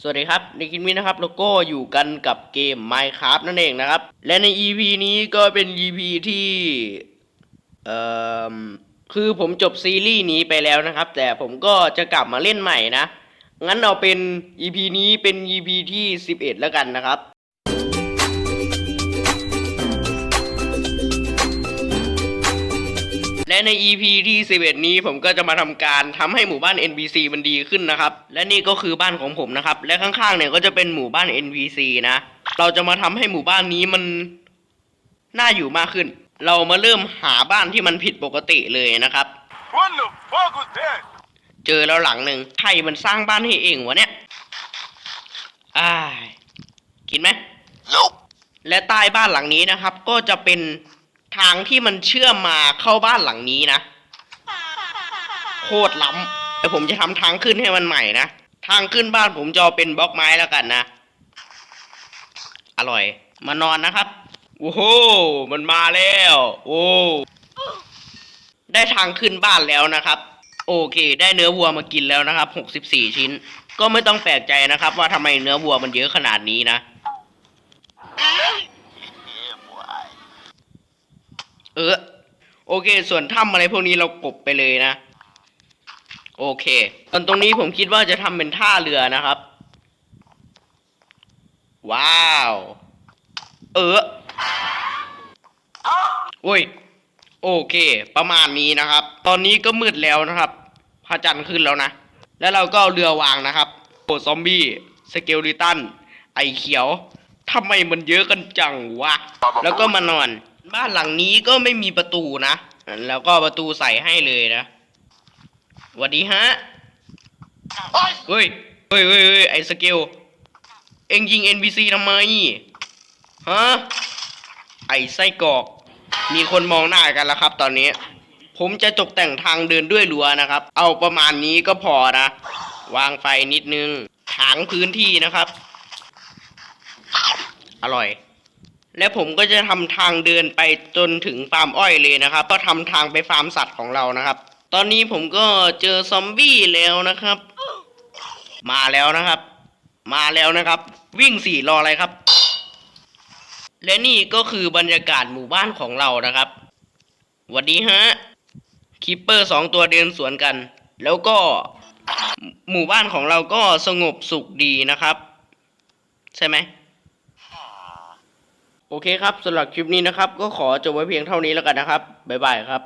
สวัสดีครับ ในคลิปนี้นะครับเราก็อยู่กันกับเกม Minecraft นั่นเองนะครับ และใน EP นี้ก็เป็น EP ที่เอ่อคือผมจบซีรีส์นี้ไปแล้วนะครับ แต่ผมก็จะกลับมาเล่นใหม่นะ งั้นเอาเป็น EP นี้เป็น EP ที่ 11 แล้วกันนะครับ และใน EP ที่11นี้ผมก็จะมาทำการทำให้หมู่บ้าน NPC มันดีขึ้นนะครับ และนี่ก็คือบ้านของผมนะครับ และข้างๆเนี่ยก็จะเป็นหมู่บ้าน NPC นะ เราจะมาทำให้หมู่บ้านนี้มันน่าอยู่มากขึ้น เรามาเริ่มหาบ้านที่มันผิดปกติเลยนะครับ เจอแล้วหลังหนึ่งใครมันสร้างบ้านให้เองวะเนี่ยอ้ากินไหมและใต้บ้านหลังนี้นะครับ ก็จะเป็น ทางที่มันเชื่อมมาเข้าบ้านหลังนี้นะ โคตรล้ำแต่ผมจะทำทางขึ้นให้มันใหม่นะ ทางขึ้นบ้านผมจะเอาเป็นบล็อกไม้แล้วกันนะ อร่อย มานอนนะครับ โอ้โห มันมาแล้ว โอ้ ได้ทางขึ้นบ้านแล้วนะครับ โอเค ได้เนื้อวัวมากินแล้วนะครับหกสิบสี่ชิ้น ก็ไม่ต้องแปลกใจนะครับ ว่าทำไมเนื้อวัวมันเยอะขนาดนี้นะ เออ โอเค ส่วนถ้ำอะไรพวกนี้เรากบไปเลยนะ โอเคตอนตรงนี้ผมคิดว่าจะทำเป็นท่าเรือนะครับ ว้าว เออโอ้ย โอเค ประมาณนี้นะครับ ตอนนี้ก็มืดแล้วนะครับพระจันทร์ขึ้นแล้วนะ แล้วเราก็เอาเรือวางนะครับโอซอมบี้ สเกลลิตัน ไอเขียวทำไมมันเยอะกันจังวะ แล้วก็มานอน บ้านหลังนี้ก็ไม่มีประตูนะ แล้วก็ประตูใส่ให้เลยนะสวัสดีฮะเฮ้ยเฮ้ยเฮ้ยเฮ้ยไอสเกล เอ็งยิง NPC ทำไม ฮะ ไอ้ไส้กรอก มีคนมองหน้ากันแล้วครับตอนนี้ ผมจะตกแต่งทางเดินด้วยรั้วนะครับ เอาประมาณนี้ก็พอนะ วางไฟนิดนึง ถางพื้นที่นะครับ อร่อย และผมก็จะทำทางเดินไปจนถึงฟาร์มอ้อยเลยนะครับก็ทำทางไปฟาร์มสัตว์ของเรานะครับ ตอนนี้ผมก็เจอซอมบี้แล้วนะครับ มาแล้วนะครับ มาแล้วนะครับ วิ่งสี่รออะไรครับ และนี่ก็คือบรรยากาศหมู่บ้านของเรานะครับวัสดีฮะคิปเปอร์สองตัวเดินสวนกัน แล้วก็หมู่บ้านของเราก็สงบสุขดีนะครับ ใช่ไหม โอเคครับสำหรับคลิปนี้นะครับ ก็ขอจบไว้เพียงเท่านี้แล้วกันนะครับบ๊ายบายครับ